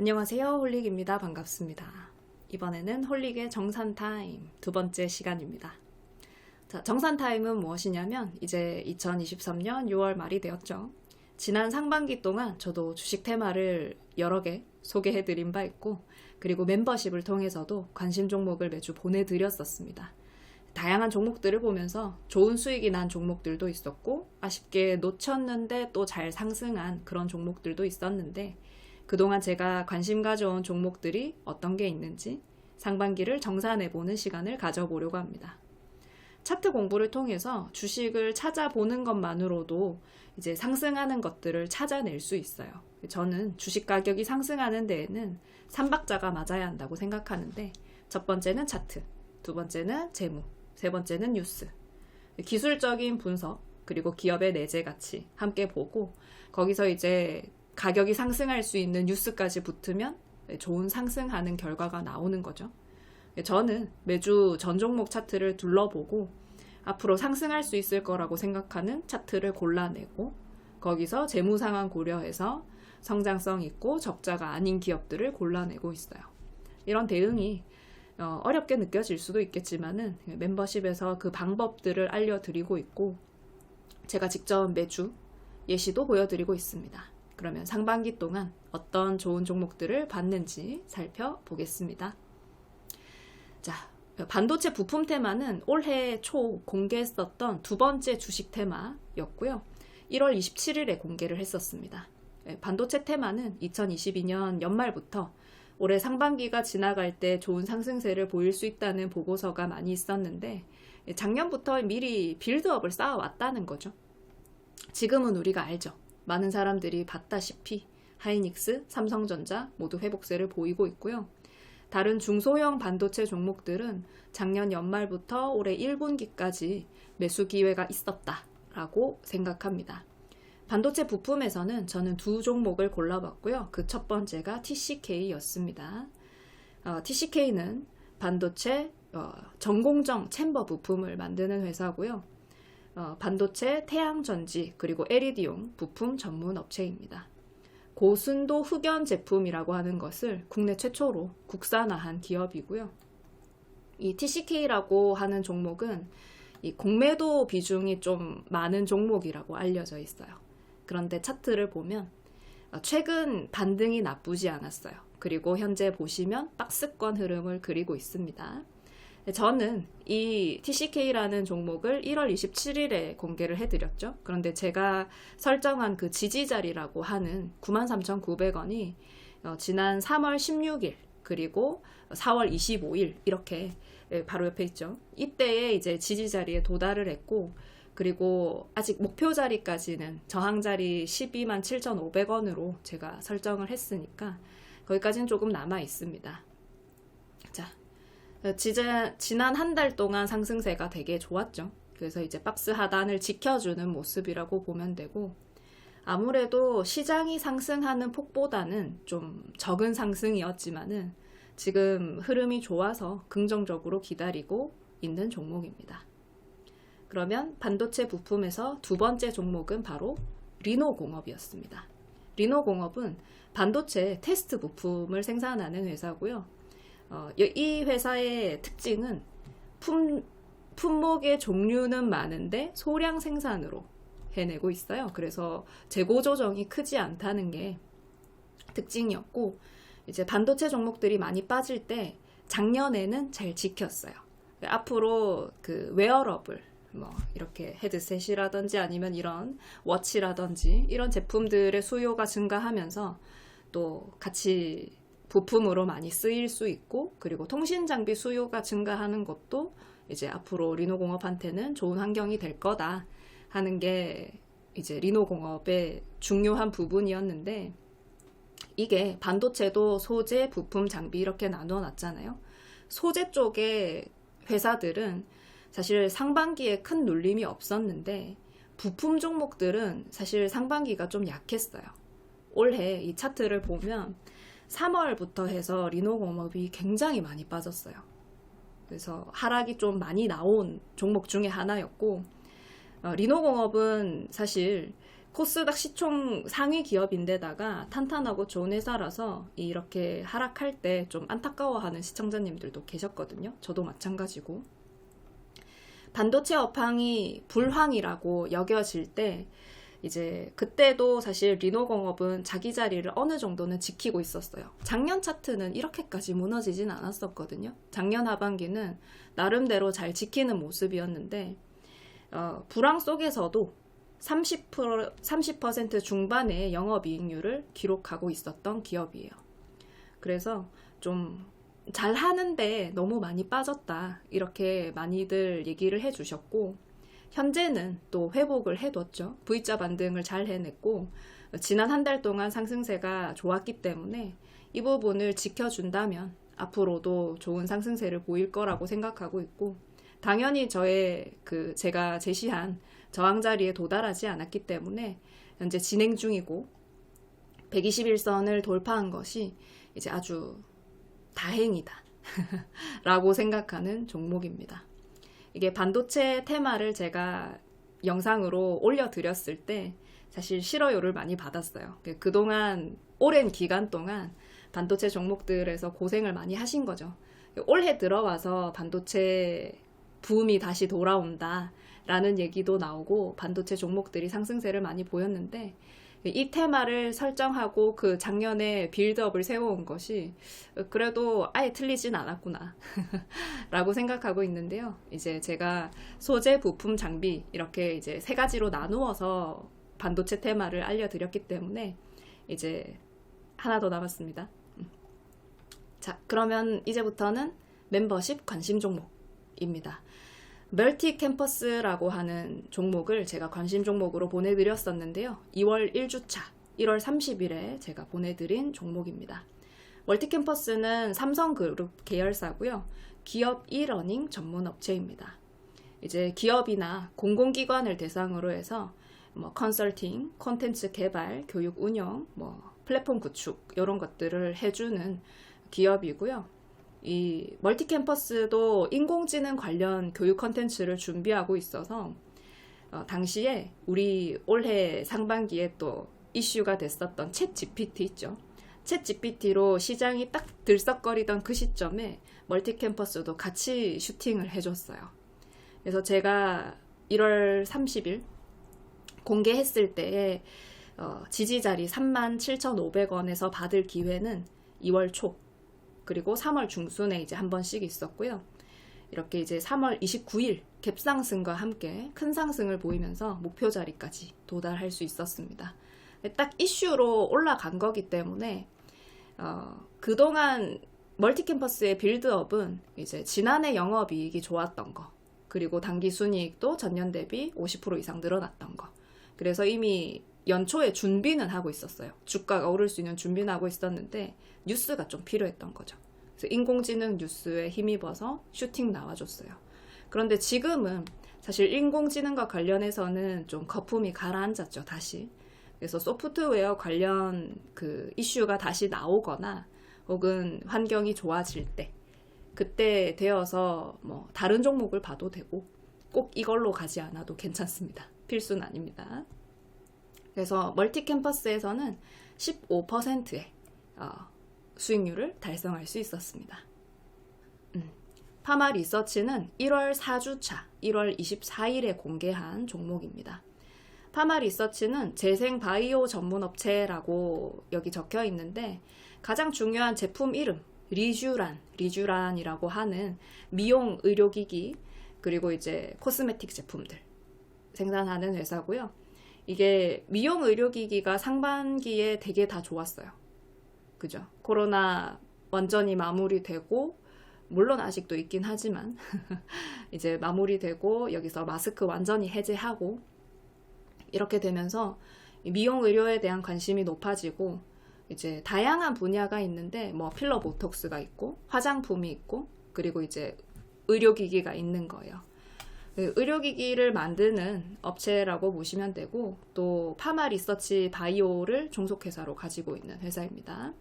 안녕하세요. 홀릭입니다. 반갑습니다. 이번에는 홀릭의 정산 타임 두 번째 시간입니다. 자, 정산 타임은 무엇이냐면 이제 2023년 6월 말이 되었죠. 지난 상반기 동안 저도 주식 테마를 여러 개 소개해 드린 바 있고 그리고 멤버십을 통해서도 관심 종목을 매주 보내 드렸었습니다. 다양한 종목들을 보면서 좋은 수익이 난 종목들도 있었고 아쉽게 놓쳤는데 또 잘 상승한 그런 종목들도 있었는데 그동안 제가 관심 가져온 종목들이 어떤 게 있는지 상반기를 정산해 보는 시간을 가져보려고 합니다. 차트 공부를 통해서 주식을 찾아보는 것만으로도 이제 상승하는 것들을 찾아낼 수 있어요. 저는 주식 가격이 상승하는 데에는 삼박자가 맞아야 한다고 생각하는데 첫 번째는 차트, 두 번째는 재무, 세 번째는 뉴스. 기술적인 분석, 그리고 기업의 내재 가치 함께 보고 거기서 이제 가격이 상승할 수 있는 뉴스까지 붙으면 좋은 상승하는 결과가 나오는 거죠. 저는 매주 전 종목 차트를 둘러보고 앞으로 상승할 수 있을 거라고 생각하는 차트를 골라내고 거기서 재무 상황 고려해서 성장성 있고 적자가 아닌 기업들을 골라내고 있어요. 이런 대응이 어, 어렵게 느껴질 수도 있겠지만은 멤버십에서 그 방법들을 알려드리고 있고 제가 직접 매주 예시도 보여드리고 있습니다. 그러면 상반기 동안 어떤 좋은 종목들을 봤는지 살펴보겠습니다. 자, 반도체 부품 테마는 올해 초 공개했었던 두 번째 주식 테마였고요. 1월 27일에 공개를 했었습니다. 예, 반도체 테마는 2022년 연말부터 올해 상반기가 지나갈 때 좋은 상승세를 보일 수 있다는 보고서가 많이 있었는데 예, 작년부터 미리 빌드업을 쌓아왔다는 거죠. 지금은 우리가 알죠. 많은 사람들이 봤다시피 하이닉스, 삼성전자 모두 회복세를 보이고 있고요. 다른 중소형 반도체 종목들은 작년 연말부터 올해 1분기까지 매수 기회가 있었다라고 생각합니다. 반도체 부품에서는 저는 두 종목을 골라봤고요. 그 첫 번째가 TCK였습니다. 어, TCK는 반도체 어, 전공정 챔버 부품을 만드는 회사고요. 어, 반도체, 태양전지, 그리고 LED용 부품 전문 업체입니다. 고순도 흑연 제품이라고 하는 것을 국내 최초로 국산화한 기업이고요. 이 TCK라고 하는 종목은 이 공매도 비중이 좀 많은 종목이라고 알려져 있어요. 그런데 차트를 보면 어, 최근 반등이 나쁘지 않았어요. 그리고 현재 보시면 박스권 흐름을 그리고 있습니다. 저는 이 TCK라는 종목을 1월 27일에 공개를 해드렸죠. 그런데 제가 설정한 그 지지 자리라고 하는 93,900원이 어, 지난 3월 16일 그리고 4월 25일 이렇게 예, 바로 옆에 있죠. 이때에 이제 지지 자리에 도달을 했고 그리고 아직 목표 자리까지는 저항 자리 12만 7,500원으로 제가 설정을 했으니까 거기까지는 조금 남아 있습니다. 자, 지난, 지난 한 달 동안 상승세가 되게 좋았죠. 그래서 이제 박스 하단을 지켜주는 모습이라고 보면 되고, 아무래도 시장이 상승하는 폭보다는 좀 적은 상승이었지만은 지금 흐름이 좋아서 긍정적으로 기다리고 있는 종목입니다. 그러면 반도체 부품에서 두 번째 종목은 바로 리노공업이었습니다. 리노공업은 반도체 테스트 부품을 생산하는 회사고요. 어, 이 회사의 특징은 품, 품목의 종류는 많은데 소량 생산으로 해내고 있어요. 그래서 재고 조정이 크지 않다는 게 특징이었고, 이제 반도체 종목들이 많이 빠질 때 작년에는 잘 지켰어요. 앞으로 그 웨어러블, 뭐 이렇게 헤드셋이라든지 아니면 이런 워치라든지 이런 제품들의 수요가 증가하면서 또 같이 부품으로 많이 쓰일 수 있고 그리고 통신 장비 수요가 증가하는 것도 이제 앞으로 리노 공업한테는 좋은 환경이 될 거다 하는 게 이제 리노 공업의 중요한 부분이었는데 이게 반도체도 소재, 부품, 장비 이렇게 나눠 놨잖아요. 소재 쪽의 회사들은 사실 상반기에 큰 눌림이 없었는데 부품 종목들은 사실 상반기가 좀 약했어요. 올해 이 차트를 보면 3월부터 해서 리노공업이 굉장히 많이 빠졌어요. 그래서 하락이 좀 많이 나온 종목 중에 하나였고, 어, 리노공업은 사실 코스닥 시총 상위 기업인데다가 탄탄하고 좋은 회사라서 이렇게 하락할 때 좀 안타까워하는 시청자님들도 계셨거든요. 저도 마찬가지고. 반도체 업황이 불황이라고 여겨질 때 이제 그때도 사실 리노공업은 자기 자리를 어느 정도는 지키고 있었어요. 작년 차트는 이렇게까지 무너지진 않았었거든요. 작년 하반기는 나름대로 잘 지키는 모습이었는데 어, 불황 속에서도 30%, 30% 중반의 영업이익률을 기록하고 있었던 기업이에요. 그래서 좀 잘하는데 너무 많이 빠졌다. 이렇게 많이들 얘기를 해주셨고, 현재는 또 회복을 해뒀죠. V자 반등을 잘 해냈고, 지난 한 달 동안 상승세가 좋았기 때문에 이 부분을 지켜준다면 앞으로도 좋은 상승세를 보일 거라고 생각하고 있고, 당연히 저의 그 제가 제시한 저항 자리에 도달하지 않았기 때문에 현재 진행 중이고 121선을 돌파한 것이 이제 아주 다행이다. 라고 생각하는 종목입니다. 이게 반도체 테마를 제가 영상으로 올려드렸을 때 사실 싫어요를 많이 받았어요. 그동안 오랜 기간 동안 반도체 종목들에서 고생을 많이 하신 거죠. 올해 들어와서 반도체 붐이 다시 돌아온다. 라는 얘기도 나오고 반도체 종목들이 상승세를 많이 보였는데 이 테마를 설정하고 그 작년에 빌드업을 세워온 것이 그래도 아예 틀리진 않았구나 라고 생각하고 있는데요. 이제 제가 소재, 부품, 장비 이렇게 이제 세 가지로 나누어서 반도체 테마를 알려드렸기 때문에 이제 하나 더 남았습니다. 음. 자, 그러면 이제부터는 멤버십 관심 종목입니다. 멀티 캠퍼스라고 하는 종목을 제가 관심 종목으로 보내드렸었는데요. 2월 1주차 1월 30일에 제가 보내드린 종목입니다. 멀티 캠퍼스는 삼성그룹 계열사고요. 기업 e-러닝 전문 업체입니다. 이제 기업이나 공공기관을 대상으로 해서 뭐 컨설팅, 콘텐츠 개발, 교육 운영, 뭐 플랫폼 구축 이런 것들을 해주는 기업이고요. 이 멀티 캠퍼스도 인공지능 관련 교육 컨텐츠를 준비하고 있어서 어, 당시에 우리 올해 상반기에 또 이슈가 됐었던 챗 GPT 있죠. 챗 GPT로 시장이 딱 들썩거리던 그 시점에 멀티 캠퍼스도 같이 슈팅을 해줬어요. 그래서 제가 1월 30일 공개했을 때에 어, 지지 자리 37,500원에서 받을 기회는 2월 초 그리고 3월 중순에 이제 한 번씩 있었고요. 이렇게 이제 3월 29일 갭상승과 함께 큰 상승을 보이면서 목표 자리까지 도달할 수 있었습니다. 딱 이슈로 올라간 거기 때문에 어, 그동안 멀티캠퍼스의 빌드업은 이제 지난해 영업이익이 좋았던 거 그리고 단기 순이익도 전년 대비 50% 이상 늘어났던 거 그래서 이미 연초에 준비는 하고 있었어요. 주가가 오를 수 있는 준비는 하고 있었는데 뉴스가 좀 필요했던 거죠. 그래서 인공지능 뉴스에 힘입어서 슈팅 나와줬어요. 그런데 지금은 사실 인공지능과 관련해서는 좀 거품이 가라앉았죠, 다시. 그래서 소프트웨어 관련 그 이슈가 다시 나오거나 혹은 환경이 좋아질 때 그때 되어서 뭐 다른 종목을 봐도 되고 꼭 이걸로 가지 않아도 괜찮습니다. 필수는 아닙니다. 그래서 멀티 캠퍼스에서는 15%의 어, 수익률을 달성할 수 있었습니다. 음. 파마 리서치는 1월 4주차 1월 24일에 공개한 종목입니다. 파마 리서치는 재생 바이오 전문 업체라고 여기 적혀 있는데 가장 중요한 제품 이름 리쥬란, 리쥬란이라고 하는 미용 의료기기 그리고 이제 코스메틱 제품들 생산하는 회사고요. 이게 미용 의료기기가 상반기에 되게 다 좋았어요. 그죠? 코로나 완전히 마무리되고 물론 아직도 있긴 하지만 이제 마무리되고 여기서 마스크 완전히 해제하고 이렇게 되면서 미용 의료에 대한 관심이 높아지고 이제 다양한 분야가 있는데 뭐 필러 보톡스가 있고 화장품이 있고 그리고 이제 의료기기가 있는 거예요. 그 의료기기를 만드는 업체라고 보시면 되고 또 파마 리서치 바이오를 종속회사로 가지고 있는 회사입니다.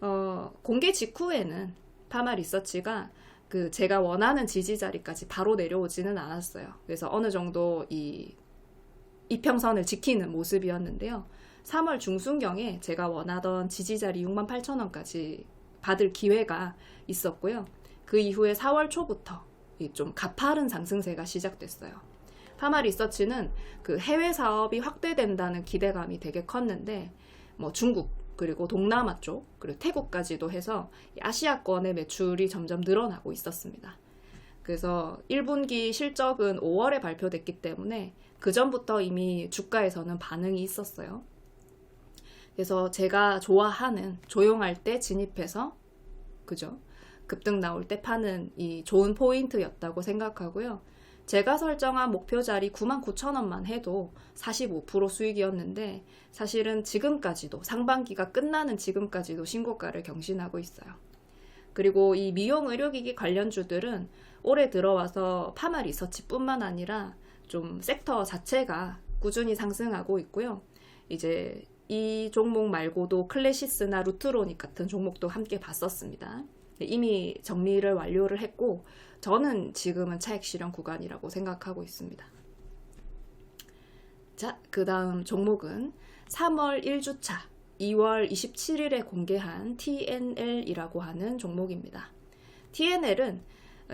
어, 공개 직후에는 파마 리서치가 그 제가 원하는 지지 자리까지 바로 내려오지는 않았어요. 그래서 어느 정도 이 이평선을 지키는 모습이었는데요. 3월 중순경에 제가 원하던 지지 자리 6만 8천 원까지 받을 기회가 있었고요. 그 이후에 4월 초부터 좀 가파른 상승세가 시작됐어요. 파마 리서치는 그 해외 사업이 확대된다는 기대감이 되게 컸는데 뭐 중국 그리고 동남아 쪽 그리고 태국까지도 해서 아시아권의 매출이 점점 늘어나고 있었습니다. 그래서 1분기 실적은 5월에 발표됐기 때문에 그 전부터 이미 주가에서는 반응이 있었어요. 그래서 제가 좋아하는 조용할 때 진입해서 그죠? 급등 나올 때 파는 이 좋은 포인트였다고 생각하고요. 제가 설정한 목표 자리 99,000원만 해도 45% 수익이었는데 사실은 지금까지도 상반기가 끝나는 지금까지도 신고가를 경신하고 있어요. 그리고 이 미용 의료기기 관련주들은 올해 들어와서 파마 리서치뿐만 아니라 좀 섹터 자체가 꾸준히 상승하고 있고요. 이제 이 종목 말고도 클래시스나 루트로닉 같은 종목도 함께 봤었습니다. 이미 정리를 완료를 했고 저는 지금은 차익 실현 구간이라고 생각하고 있습니다. 자, 그 다음 종목은 3월 1주차 2월 27일에 공개한 TNL이라고 하는 종목입니다. TNL은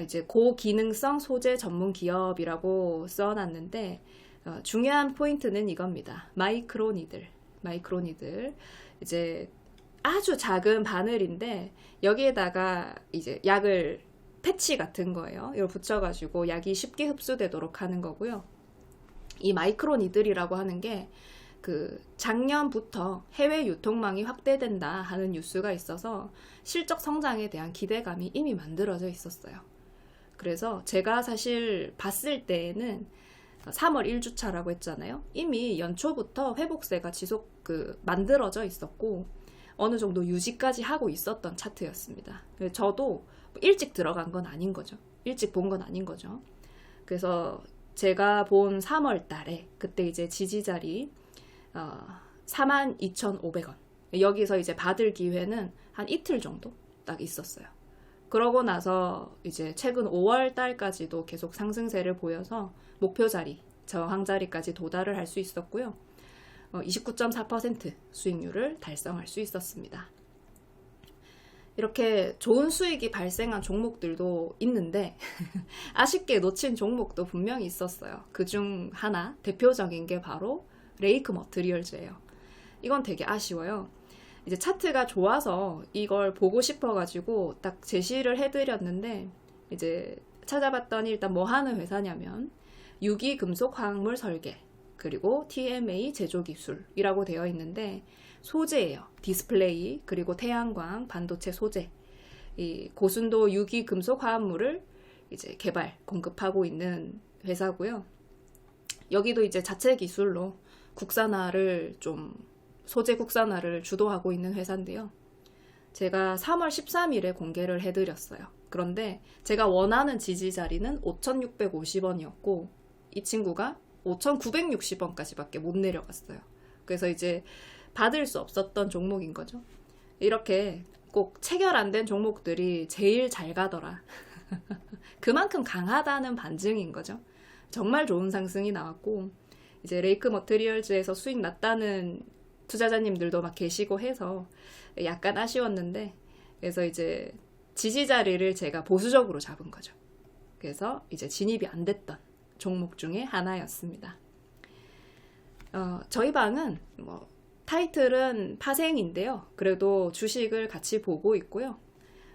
이제 고기능성 소재 전문 기업이라고 써놨는데 어, 중요한 포인트는 이겁니다. 마이크로니들, 마이크로니들 이제 아주 작은 바늘인데 여기에다가 이제 약을 패치 같은 거예요. 이걸 붙여가지고 약이 쉽게 흡수되도록 하는 거고요. 이 마이크로니들이라고 하는 게 그 작년부터 해외 유통망이 확대된다 하는 뉴스가 있어서 실적 성장에 대한 기대감이 이미 만들어져 있었어요. 그래서 제가 사실 봤을 때에는 3월 1주차라고 했잖아요. 이미 연초부터 회복세가 지속 그 만들어져 있었고 어느 정도 유지까지 하고 있었던 차트였습니다. 저도 일찍 들어간 건 아닌 거죠. 일찍 본 건 아닌 거죠. 그래서 제가 본 3월 달에 그때 이제 지지 자리 어, 42,500원. 여기서 이제 받을 기회는 한 이틀 정도 딱 있었어요. 그러고 나서 이제 최근 5월 달까지도 계속 상승세를 보여서 목표 자리, 저항 자리까지 도달을 할 수 있었고요. 29.4% 어, 수익률을 달성할 수 있었습니다. 이렇게 좋은 수익이 발생한 종목들도 있는데 아쉽게 놓친 종목도 분명히 있었어요. 그 중 하나 대표적인 게 바로 레이크 머트리얼즈예요. 이건 되게 아쉬워요. 이제 차트가 좋아서 이걸 보고 싶어가지고 딱 제시를 해드렸는데 이제 찾아봤더니 일단 뭐 하는 회사냐면 유기 금속 화학물 설계 그리고 TMA 제조 기술이라고 되어 있는데 소재예요. 디스플레이 그리고 태양광 반도체 소재 이 고순도 유기 금속 화합물을 이제 개발 공급하고 있는 회사고요. 여기도 이제 자체 기술로 국산화를 좀 소재 국산화를 주도하고 있는 회사인데요. 제가 3월 13일에 공개를 해드렸어요. 그런데 제가 원하는 지지 자리는 5,650원이었고 이 친구가 5,960원까지밖에 못 내려갔어요. 그래서 이제 받을 수 없었던 종목인 거죠. 이렇게 꼭 체결 안 된 종목들이 제일 잘 가더라. 그만큼 강하다는 반증인 거죠. 정말 좋은 상승이 나왔고 이제 레이크 머트리얼즈에서 수익 났다는 투자자님들도 막 계시고 해서 약간 아쉬웠는데 그래서 이제 지지 자리를 제가 보수적으로 잡은 거죠. 그래서 이제 진입이 안 됐던 종목 중에 하나였습니다. 어, 저희 방은 뭐 타이틀은 파생인데요. 그래도 주식을 같이 보고 있고요.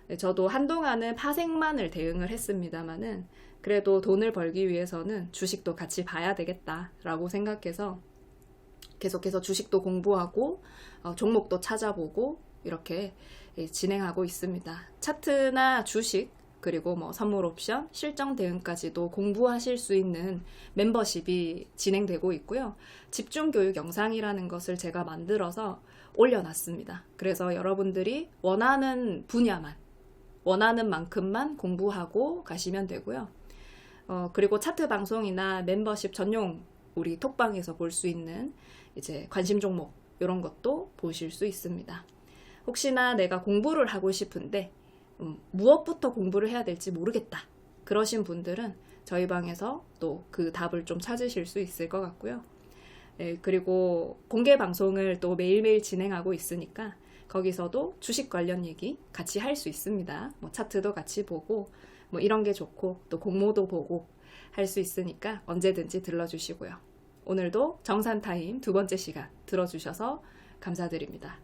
네, 저도 한동안은 파생만을 대응을 했습니다만은 그래도 돈을 벌기 위해서는 주식도 같이 봐야 되겠다라고 생각해서 계속해서 주식도 공부하고 어, 종목도 찾아보고 이렇게 예, 진행하고 있습니다. 차트나 주식 그리고 뭐 선물 옵션, 실정 대응까지도 공부하실 수 있는 멤버십이 진행되고 있고요. 집중 교육 영상이라는 것을 제가 만들어서 올려놨습니다. 그래서 여러분들이 원하는 분야만, 원하는 만큼만 공부하고 가시면 되고요. 어, 그리고 차트 방송이나 멤버십 전용 우리 톡방에서 볼 수 있는 이제 관심 종목 이런 것도 보실 수 있습니다. 혹시나 내가 공부를 하고 싶은데 음, 무엇부터 공부를 해야 될지 모르겠다. 그러신 분들은 저희 방에서 또 그 답을 좀 찾으실 수 있을 것 같고요. 예, 그리고 공개 방송을 또 매일매일 진행하고 있으니까 거기서도 주식 관련 얘기 같이 할 수 있습니다. 뭐 차트도 같이 보고 뭐 이런 게 좋고 또 공모도 보고 할 수 있으니까 언제든지 들러주시고요. 오늘도 정산타임 두 번째 시간 들어주셔서 감사드립니다.